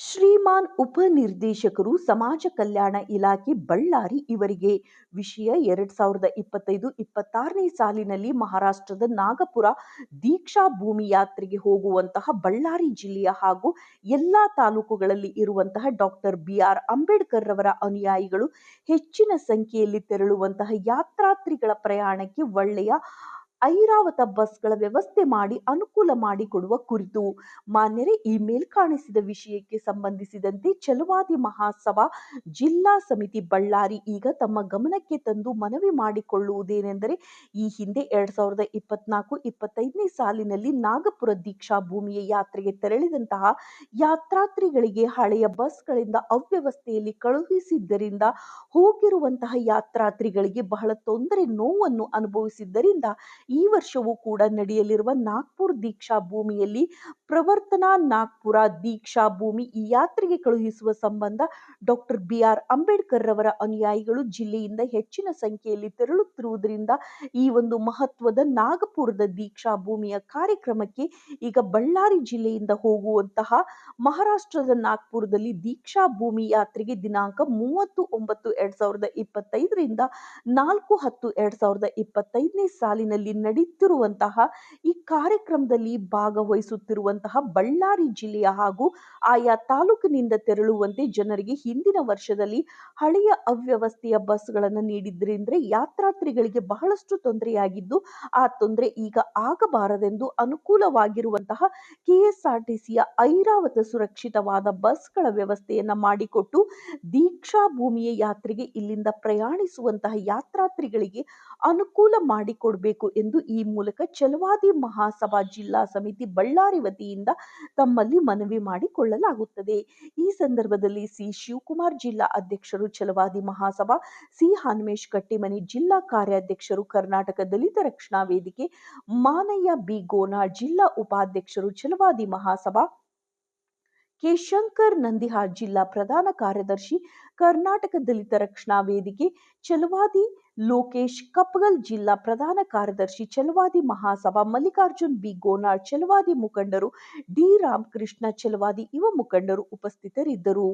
ಶ್ರೀಮಾನ್ ಉಪನಿರ್ದೇಶಕರು ಸಮಾಜ ಕಲ್ಯಾಣ ಇಲಾಖೆ ಬಳ್ಳಾರಿ ಇವರಿಗೆ ವಿಷಯ ಎರಡ್ ಸಾವಿರದ ಇಪ್ಪತ್ತೈದು ಇಪ್ಪತ್ತಾರನೇ ಸಾಲಿನಲ್ಲಿ ಮಹಾರಾಷ್ಟ್ರದ ನಾಗಪುರ ದೀಕ್ಷಾ ಭೂಮಿ ಯಾತ್ರೆಗೆ ಹೋಗುವಂತಹ ಬಳ್ಳಾರಿ ಜಿಲ್ಲೆಯ ಹಾಗೂ ಎಲ್ಲಾ ತಾಲೂಕುಗಳಲ್ಲಿ ಇರುವಂತಹ ಡಾಕ್ಟರ್ ಬಿ ಆರ್ ಅಂಬೇಡ್ಕರ್ ರವರ ಅನುಯಾಯಿಗಳು ಹೆಚ್ಚಿನ ಸಂಖ್ಯೆಯಲ್ಲಿ ತೆರಳುವಂತಹ ಯಾತ್ರಾರ್ಥಿಗಳ ಪ್ರಯಾಣಕ್ಕೆ ಒಳ್ಳೆಯ ಐರಾವತ ಬಸ್ಗಳ ವ್ಯವಸ್ಥೆ ಮಾಡಿ, ಅನುಕೂಲ ಮಾಡಿಕೊಡುವ ಕುರಿತು ಮಾನ್ಯರೇ ಈ ಮೇಲ್ಕಾಣಿಸಿದ ವಿಷಯಕ್ಕೆ ಸಂಬಂಧಿಸಿದಂತೆ ಛಲವಾದಿ ಮಹಾಸಭಾ, ಜಿಲ್ಲಾ ಸಮಿತಿ ಬಳ್ಳಾರಿ ಈಗ ತಮ್ಮ ಗಮನಕ್ಕೆ ತಂದು ಮನವಿ ಮಾಡಿಕೊಳ್ಳುವುದೇನೆಂದರೆ ಈ ಹಿಂದೆ ಎರಡ್ ಸಾವಿರದ ಇಪ್ಪತ್ನಾಲ್ಕು, ಇಪ್ಪತ್ತೈದನೇ ಸಾಲಿನಲ್ಲಿ ನಾಗಪುರ ದೀಕ್ಷಾ ಭೂಮಿಯ ಯಾತ್ರೆಗೆ ತೆರಳಿದಂತಹ ಯಾತ್ರಾರ್ಥಿಗಳಿಗೆ ಹಳೆಯ ಬಸ್ಗಳಿಂದ ಅವ್ಯವಸ್ಥೆಯಲ್ಲಿ ಕಳುಹಿಸಿದ್ದರಿಂದ ಹೋಗಿರುವಂತಹ ಯಾತ್ರಾರ್ಥಿಗಳಿಗೆ ಬಹಳ ತೊಂದರೆ, ನೋವನ್ನು ಅನುಭವಿಸಿದ್ದರಿಂದ ಈ ವರ್ಷವೂ ಕೂಡ ನಡೆಯಲಿರುವ ನಾಗ್ಪುರ್ ದೀಕ್ಷಾ ಭೂಮಿಯಲ್ಲಿ ಪ್ರವರ್ತನಾ ನಾಗ್ಪುರ ದೀಕ್ಷಾ ಭೂಮಿ ಈ ಯಾತ್ರೆಗೆ ಕಳುಹಿಸುವ ಸಂಬಂಧ ಡಾಕ್ಟರ್ ಬಿ ಆರ್ ಅಂಬೇಡ್ಕರ್ ರವರ ಅನುಯಾಯಿಗಳು ಜಿಲ್ಲೆಯಿಂದ ಹೆಚ್ಚಿನ ಸಂಖ್ಯೆಯಲ್ಲಿ ತೆರಳುತ್ತಿರುವುದರಿಂದ ಈ ಒಂದು ಮಹತ್ವದ ನಾಗಪುರದ ದೀಕ್ಷಾ ಭೂಮಿಯ ಕಾರ್ಯಕ್ರಮಕ್ಕೆ ಈಗ ಬಳ್ಳಾರಿ ಜಿಲ್ಲೆಯಿಂದ ಹೋಗುವಂತಹ ಮಹಾರಾಷ್ಟ್ರದ ನಾಗ್ಪುರದಲ್ಲಿ ದೀಕ್ಷಾ ಭೂಮಿ ಯಾತ್ರೆಗೆ ದಿನಾಂಕ ಮೂವತ್ತು, ಒಂಬತ್ತು, ಎರಡ್ ಸಾವಿರದ ಇಪ್ಪತ್ತೈದರಿಂದ ನಾಲ್ಕು, ಹತ್ತು, ಎರಡ್ ಸಾವಿರದ ಇಪ್ಪತ್ತೈದನೇ ಸಾಲಿನಲ್ಲಿ ನಡೆಯುತ್ತಿರುವಂತಹ ಈ ಕಾರ್ಯಕ್ರಮದಲ್ಲಿ ಭಾಗವಹಿಸುತ್ತಿರುವಂತಹ ಬಳ್ಳಾರಿ ಜಿಲ್ಲೆಯ ಹಾಗೂ ಆಯಾ ತಾಲೂಕಿನಿಂದ ತೆರಳುವಂತೆ ಜನರಿಗೆ ಹಿಂದಿನ ವರ್ಷದಲ್ಲಿ ಹಳೆಯ ಅವ್ಯವಸ್ಥೆಯ ಬಸ್ಗಳನ್ನು ನೀಡಿದ್ರಿಂದ ಯಾತ್ರಾರ್ಥಿಗಳಿಗೆ ಬಹಳಷ್ಟು ತೊಂದರೆಯಾಗಿದ್ದು, ಆ ತೊಂದರೆ ಈಗ ಆಗಬಾರದೆಂದು ಅನುಕೂಲವಾಗಿರುವಂತಹ ಕೆಎಸ್ಆರ್ಟಿಸಿಯ ಐರಾವತ ಸುರಕ್ಷಿತವಾದ ಬಸ್ಗಳ ವ್ಯವಸ್ಥೆಯನ್ನ ಮಾಡಿಕೊಟ್ಟು ದೀಕ್ಷಾ ಭೂಮಿಯ ಯಾತ್ರೆಗೆ ಇಲ್ಲಿಂದ ಪ್ರಯಾಣಿಸುವಂತಹ ಯಾತ್ರಾರ್ಥಿಗಳಿಗೆ ಅನುಕೂಲ ಮಾಡಿಕೊಡಬೇಕು ಎಂದು ಈ ಮೂಲಕ ಚಲವಾದಿ ಮಹಾಸಭಾ ಜಿಲ್ಲಾ ಸಮಿತಿ ಬಳ್ಳಾರಿ ವತಿಯಿಂದ ತಮ್ಮಲ್ಲಿ ಮನವಿ ಮಾಡಿಕೊಳ್ಳಲಾಗುತ್ತದೆ. ಈ ಸಂದರ್ಭದಲ್ಲಿ ಸಿ. ಶಿವಕುಮಾರ್ ಜಿಲ್ಲಾ ಅಧ್ಯಕ್ಷರು, ಛಲವಾದಿ ಮಹಾಸಭಾ ಸಿ. ಹನುಮೇಶ್ ಕಟ್ಟಿಮನಿ ಜಿಲ್ಲಾ ಕಾರ್ಯಾಧ್ಯಕ್ಷರು, ಕರ್ನಾಟಕ ದಲಿತ ರಕ್ಷಣಾ ವೇದಿಕೆ ಮಾನಯ್ಯ ಬಿ. ಜಿಲ್ಲಾ ಉಪಾಧ್ಯಕ್ಷರು, ಛಲವಾದಿ ಮಹಾಸಭಾ ಕೆ ಶಂಕರ್ ನಂದಿಹಾಳ್ ಜಿಲ್ಲಾ ಪ್ರಧಾನ ಕಾರ್ಯದರ್ಶಿ, ಕರ್ನಾಟಕ ದಲಿತ ರಕ್ಷಣಾ ವೇದಿಕೆ ಛಲವಾದಿ ಲೋಕೇಶ್ ಕಪ್ಗಲ್ ಜಿಲ್ಲಾ ಪ್ರಧಾನ ಕಾರ್ಯದರ್ಶಿ ಛಲವಾದಿ ಮಹಾಸಭಾ ಮಲ್ಲಿಕಾರ್ಜುನ್ ಬಿ. ಗೋನಾಳ್ ಛಲವಾದಿ ಮುಖಂಡರು ಡಿ. ರಾಮಕೃಷ್ಣ ಛಲವಾದಿ ಯುವ ಮುಖಂಡರು ಉಪಸ್ಥಿತರಿದ್ದರು.